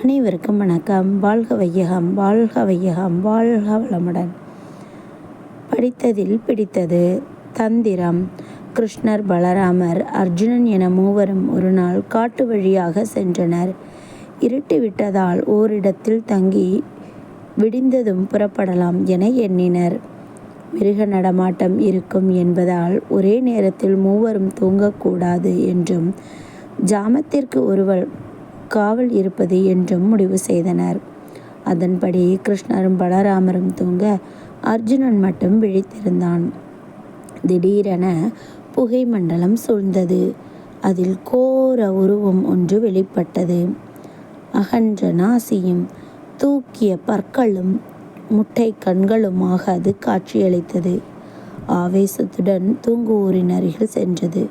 அனைவருக்கும் வணக்கம். வாழ்க வையகம் வாழ்க வையகம் வாழ்க வளமுடன். படித்ததில் பிடித்தது தந்திரம். கிருஷ்ணர் பலராமர் அர்ஜுனன் என மூவரும் ஒரு நாள் காட்டு வழியாக சென்றனர். இருட்டு விட்டதால் ஓரிடத்தில் தங்கி விடிந்ததும் புறப்படலாம் என எண்ணினர். மிருக நடமாட்டம் இருக்கும் என்பதால் ஒரே நேரத்தில் மூவரும் தூங்கக்கூடாது என்றும் ஜாமத்திற்கு ஒருவர் காவல் இருப்பது என்றும் முடிவு செய்தனர். அதன்படி கிருஷ்ணரும் பலராமரும் தூங்க அர்ஜுனன் மட்டும் விழித்திருந்தான். திடீரென புகை மண்டலம் சூழ்ந்தது. அதில் கோர உருவம் ஒன்று வெளிப்பட்டது. அகன்ற நாசியும் தூக்கிய பற்களும் முட்டை கண்களுமாக அது காட்சியளித்தது. ஆவேசத்துடன் தூங்குவோரின் அருகில் சென்றது.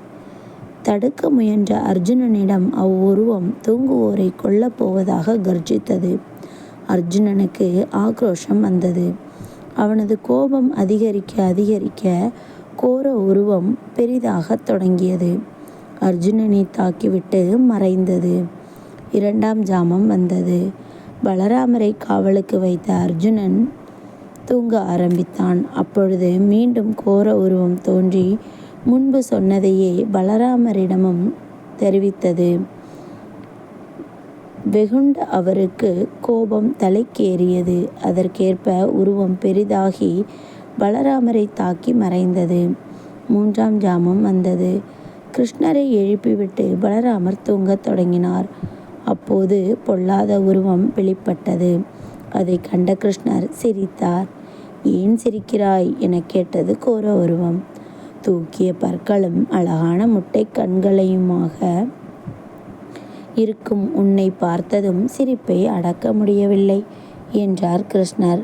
தடுக்க முயன்ற அர்ஜுனனிடம் அவ்வுருவம் தூங்குவோரை கொல்லப் போவதாக கர்ஜித்தது. அர்ஜுனனுக்கு ஆக்ரோஷம் வந்தது. அவனது கோபம் அதிகரிக்க அதிகரிக்க கோர உருவம் பெரிதாகத் தொடங்கியது. அர்ஜுனனை தாக்கிவிட்டு மறைந்தது. இரண்டாம் ஜாமம் வந்தது. பலராமரை காவலுக்கு வைத்த அர்ஜுனன் தூங்க ஆரம்பித்தான். அப்பொழுது மீண்டும் கோர உருவம் தோன்றி முன்பு சொன்னதையே பலராமரிடமும் தெரிவித்தது. வெகுண்ட அவருக்கு கோபம் தலைக்கேறியது. அதற்கேற்ப உருவம் பெரிதாகி பலராமரை தாக்கி மறைந்தது. மூன்றாம் ஜாமம் வந்தது. கிருஷ்ணரை எழுப்பிவிட்டு பலராமர் தூங்கத் தொடங்கினார். அப்போது பொல்லாத உருவம் வெளிப்பட்டது. அதை கண்ட கிருஷ்ணர் சிரித்தார். ஏன் சிரிக்கிறாய்? என கேட்டது கோர உருவம். தூக்கிய பற்களும் அழகான முட்டை கண்களையுமாக இருக்கும். உன்னை பார்த்ததும் சிரிப்பை அடக்க முடியவில்லை என்றார் கிருஷ்ணர்.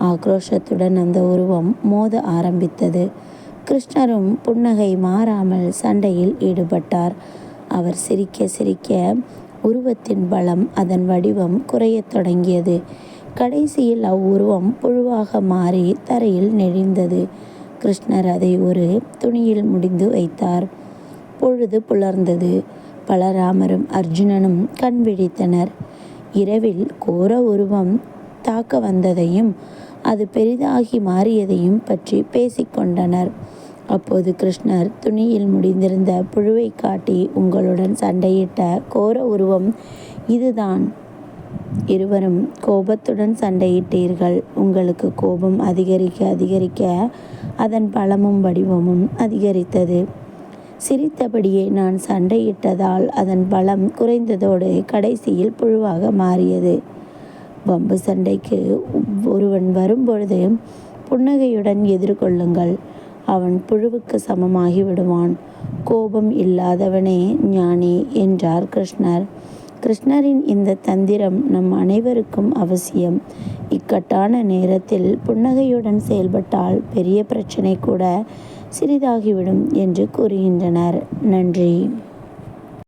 ஆக்ரோஷத்துடன் அந்த உருவம் மோத ஆரம்பித்தது. கிருஷ்ணரும் புன்னகை மாறாமல் சண்டையில் ஈடுபட்டார். அவர் சிரிக்க சிரிக்க உருவத்தின் பலம் அதன் வடிவம் குறையத் தொடங்கியது. கடைசியில் அவ்வுருவம் புழுவாக மாறி தரையில் நெழிந்தது கிருஷ்ணர் அதை ஒரு துணியில் முடிந்து வைத்தார். பொழுது புலர்ந்தது. பலராமரும் அர்ஜுனனும் கண் விழித்தனர். இரவில் கோர உருவம் தாக்க வந்ததையும் அது பெரிதாகி மாறியதையும் பற்றி பேசிக்கொண்டனர் அப்போது கிருஷ்ணர் துணியில் முடிந்திருந்த புழுவை காட்டி உங்களுடன் சண்டையிட்ட கோர உருவம் இதுதான். இருவரும் கோபத்துடன் சண்டையிட்டீர்கள். உங்களுக்கு கோபம் அதிகரிக்க அதிகரிக்க அதன் பலமும் வடிவமும் அதிகரித்தது. சிரித்தபடியே நான் சண்டையிட்டதால் அதன் பலம் குறைந்ததோடு கடைசியில் புழுவாக மாறியது. வம்பு சண்டைக்கு ஒருவன் வரும்பொழுது புன்னகையுடன் எதிர்கொள்ளுங்கள். அவன் புழுவுக்கு சமமாகி விடுவான். கோபம் இல்லாதவனே ஞானி என்றார் கிருஷ்ணர். கிருஷ்ணரின் இந்த தந்திரம் நம் அனைவருக்கும் அவசியம். இக்கட்டான நேரத்தில் புன்னகையுடன் செயல்பட்டால் பெரிய பிரச்சனை கூட சிறிதாகிவிடும் என்று கூறுகின்றனர். நன்றி.